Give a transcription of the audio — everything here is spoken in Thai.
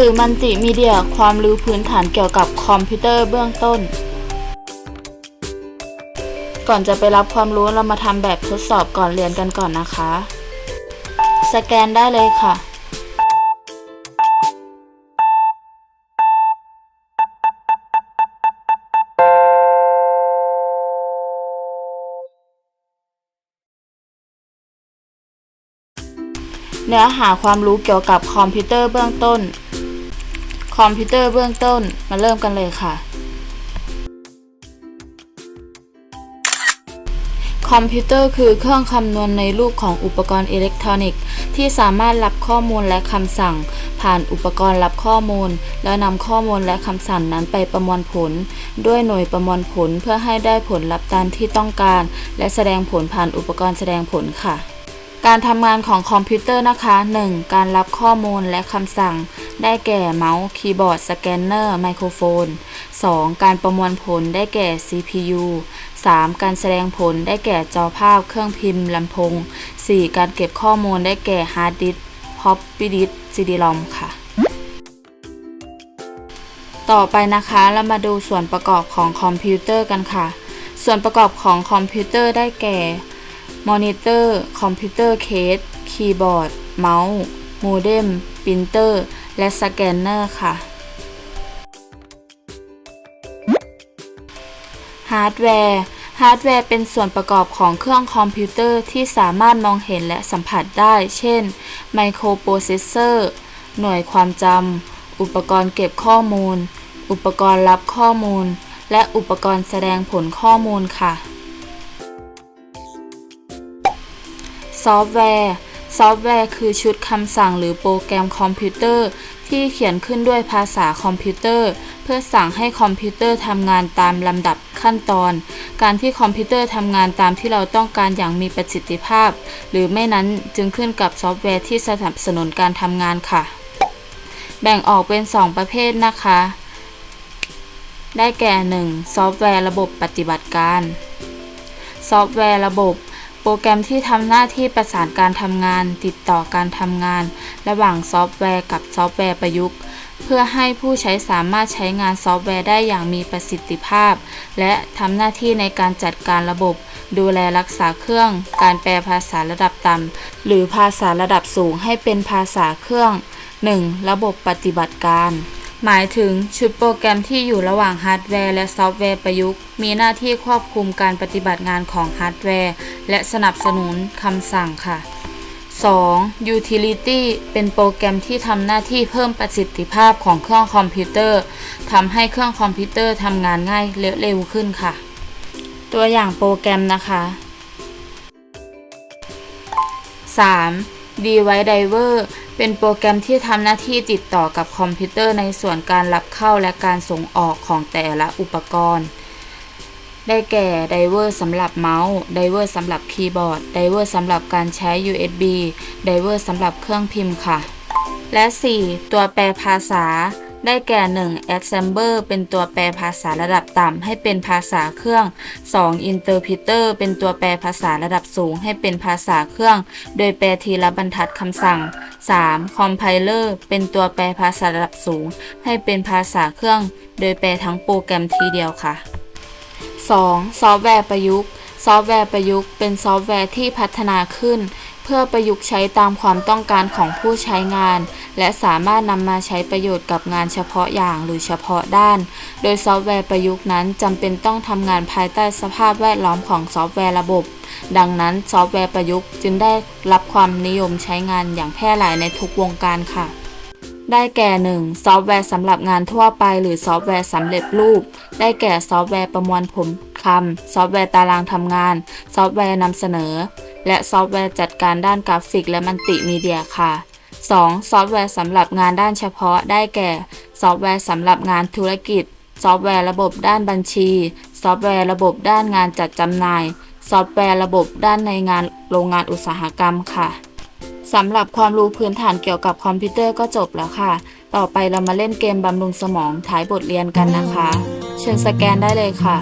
สื่อมัลติมีเดีย ความรู้พื้นฐานเกี่ยวกับคอมพิวเตอร์เบื้องต้น ก่อนจะไปรับความรู้เรามาทำแบบทดสอบก่อนเรียนกันก่อนนะคะ สแกนได้เลยค่ะเนื้อหาความรู้เกี่ยวกับคอมพิวเตอร์เบื้องต้น คอมพิวเตอร์เบื้องต้นมาเริ่มกันเลยค่ะ คอมพิวเตอร์คือเครื่องคำนวณในรูปของอุปกรณ์อิเล็กทรอนิกส์ ที่สามารถรับข้อมูลและคำสั่ง ผ่านอุปกรณ์รับข้อมูล แล้วนำข้อมูลและคำสั่งนั้นไปประมวลผล ด้วยหน่วยประมวลผลเพื่อให้ได้ผลลัพธ์ตามที่ต้องการ และแสดงผลผ่านอุปกรณ์แสดงผลค่ะ การทำงานของคอมพิวเตอร์นะคะ 1. การรับข้อมูลและคำสั่ง ได้แก่เมาส์ คีย์บอร์ด สแกนเนอร์ ไมโครโฟน 2. การประมวลผลได้แก่ CPU 3. การแสดงผลได้แก่จอภาพ เครื่องพิมพ์ลำโพง 4. การเก็บข้อมูลได้แก่ฮาร์ดดิสก์พอปปี้ดิสซีดีลอมค่ะ ต่อไปนะคะเรามาดูส่วนประกอบของคอมพิวเตอร์กันค่ะ ส่วนประกอบของคอมพิวเตอร์ได้แก่ มอนิเตอร์ คอมพิวเตอร์เคส คีย์บอร์ด เมาส์ โมเด็มปรินเตอร์ และสแกนเนอร์ค่ะ ฮาร์ดแวร์ฮาร์ดแวร์เป็นส่วนประกอบของเครื่องคอมพิวเตอร์ที่สามารถมองเห็นและสัมผัสได้ เช่น ไมโครโปรเซสเซอร์ หน่วยความจำ อุปกรณ์เก็บข้อมูล อุปกรณ์รับข้อมูล และอุปกรณ์แสดงผลข้อมูลค่ะ ซอฟต์แวร์ ซอฟต์แวร์คือชุดคำสั่งหรือโปรแกรมคอมพิวเตอร์ ที่เขียนขึ้นด้วยภาษาคอมพิวเตอร์ เพื่อสั่งให้คอมพิวเตอร์ทำงานตามลำดับขั้นตอน การที่คอมพิวเตอร์ทำงานตามที่เราต้องการอย่างมีประสิทธิภาพ หรือไม่นั้นจึงขึ้นกับซอฟต์แวร์ที่สนับสนุนการทำงานค่ะ แบ่งออกเป็น 2 ประเภทนะคะ ได้แก่ 1. ซอฟต์แวร์ระบบปฏิบัติการซอฟต์แวร์ระบบ โปรแกรมที่ทำหน้าที่ประสานการทำงาน ติดต่อการทำงาน ระหว่างซอฟต์แวร์กับซอฟต์แวร์ประยุกต์ เพื่อให้ผู้ใช้สามารถใช้งานซอฟต์แวร์ได้อย่างมีประสิทธิภาพ และทำหน้าที่ในการจัดการระบบ ดูแลรักษาเครื่อง การแปลภาษาระดับต่ำหรือภาษาระดับสูงให้เป็นภาษาเครื่อง 1. ระบบปฏิบัติการ หมายถึงชุดโปรแกรมที่อยู่ระหว่างฮาร์ดแวร์และซอฟต์แวร์ประยุกต์ มีหน้าที่ควบคุมการปฏิบัติงานของฮาร์ดแวร์ และสนับสนุนคำสั่งค่ะ 2. Utility เป็นโปรแกรมที่ทำหน้าที่เพิ่มประสิทธิภาพของเครื่องคอมพิวเตอร์ทำให้เครื่องคอมพิวเตอร์ทำงานง่ายและเร็วขึ้นค่ะ ตัวอย่างโปรแกรมนะคะ 3. Device Driver เป็นโปรแกรมที่ทำหน้าที่ติดต่อกับคอมพิวเตอร์ในส่วนการรับเข้าและการส่งออกของแต่ละอุปกรณ์ ได้แก่ไดเวอร์สำหรับเมาส์ไดเวอร์สำหรับคีย์บอร์ดไดเวอร์สำหรับการใช้ USB ไดเวอร์สำหรับเครื่องพิมพ์ค่ะ และ 4. ตัวแปลภาษา ได้แก่ 1. Assembler เป็นตัวแปลภาษาระดับต่ำให้เป็นภาษาเครื่อง 2. Interpreter เป็นตัวแปลภาษาระดับสูงให้เป็นภาษาเครื่อง โดยแปลทีละบรรทัดคำสั่ง 3. Compiler เป็นตัวแปลภาษาระดับสูง ให้เป็นภาษาเครื่อง โดยแปลทั้งโปรแกรมทีเดียวค่ะ 2. ซอฟต์แวร์ประยุกต์ซอฟต์แวร์ประยุกต์เป็นซอฟต์แวร์ที่พัฒนาขึ้น เพื่อประยุกต์ใช้ตามความต้องการของผู้ใช้งาน และสามารถนำมาใช้ประโยชน์กับงานเฉพาะอย่างหรือเฉพาะด้าน โดยซอฟต์แวร์ประยุกต์นั้นจำเป็นต้องทำงานภายใต้สภาพแวดล้อมของซอฟต์แวร์ระบบ ดังนั้นซอฟต์แวร์ประยุกต์จึงได้รับความนิยมใช้งานอย่างแพร่หลายในทุกวงการค่ะได้แก่ 1. ซอฟต์แวร์สำหรับงานทั่วไป หรือซอฟต์แวร์สำเร็จรูป ได้แก่ซอฟต์แวร์ประมวลผลคำ ซอฟต์แวร์ตารางทำงาน ซอฟต์แวร์นำเสนอ และซอฟต์แวร์จัดการด้านกราฟิกและมัลติมีเดียค่ะ 2. ซอฟต์แวร์สำหรับงานด้านเฉพาะได้แก่ ซอฟต์แวร์สำหรับงานธุรกิจ ซอฟต์แวร์ระบบด้านบัญชี ซอฟต์แวร์ระบบด้านงานจัดจำหน่าย ซอฟต์แวร์ระบบด้านในงานโรงงานอุตสาหกรรมค่ะสำหรับความรู้พื้นฐานเกี่ยวกับคอมพิวเตอร์ก็จบแล้วค่ะ ต่อไปเรามาเล่นเกมบำรุงสมองท้ายบทเรียนกันนะคะ เชิญสแกนได้เลยค่ะ